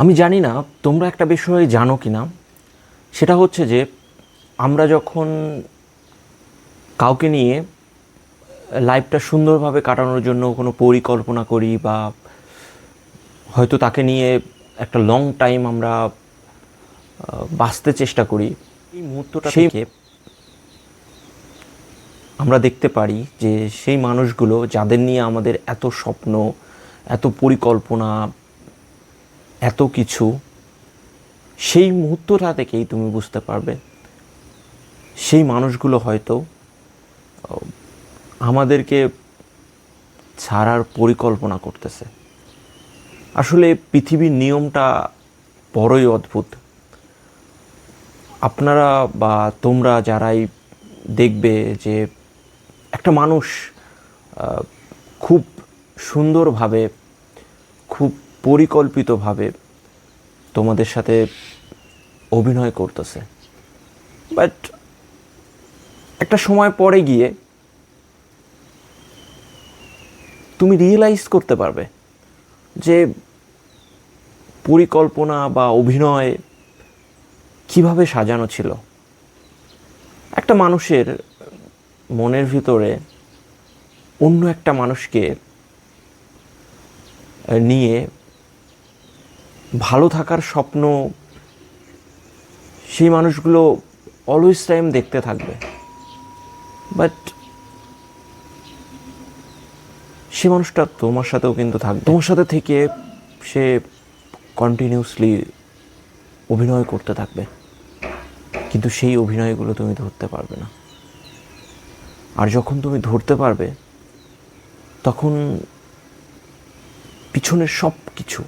আমি জানি না তোমরা একটা বিষয় জানো কি না সেটা হচ্ছে যে আমরা যখন কাউকে নিয়ে লাইফটা সুন্দরভাবে কাটানোর জন্য কোনো পরিকল্পনা করি বা হয়তো তাকে নিয়ে একটা লং টাইম আমরা বাঁচতে চেষ্টা করি এই মুহূর্তটা থেকে আমরা দেখতে পারি যে সেই মানুষগুলো যাদের নিয়ে আমাদের এত স্বপ্ন এত পরিকল্পনা এত কিছু, সেই মুহূর্তটা থেকেই তুমি বুঝতে পারবে। সেই মানুষগুলো হয়তো আমাদেরকে ছাড়ার পরিকল্পনা করতেছে। আসলে পৃথিবীর নিয়মটা বড়ই অদ্ভুত। আপনারা বা তোমরা যারাই দেখবে যে একটা মানুষ খুব সুন্দরভাবে, খুব পরিকল্পিতভাবে তোমাদের সাথে অভিনয় করতেছে। বাট একটা সময় পরে গিয়ে তুমি রিয়েলাইজ করতে পারবে যে পরিকল্পনা বা অভিনয় কীভাবে সাজানো ছিল। একটা মানুষের মনের ভিতরে অন্য একটা মানুষকে নিয়ে ভালো থাকার স্বপ্ন, সেই মানুষগুলো অলওয়েজ টাইম দেখতে থাকবে। বাট সে মানুষটা তোমার সাথেও কিন্তু থাকবে। তোমার সাথে থেকে সে কন্টিনিউসলি অভিনয় করতে থাকবে। কিন্তু সেই অভিনয়গুলো তুমি ধরতে পারবে না। আর যখন তুমি ধরতে পারবে, তখন পিছনের সব কিছু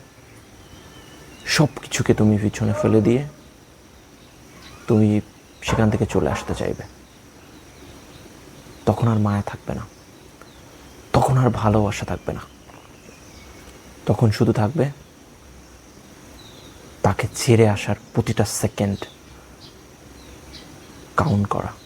সব কিছুকে তুমি পিছনে ফেলে দিয়ে তুমি সেখান থেকে চলে আসতে চাইবে। তখন আর মায়া থাকবে না। তখন আর ভালোবাসা থাকবে না। তখন শুধু থাকবে তাকে ছেড়ে আসার প্রতিটা সেকেন্ড কাউন্ট করা।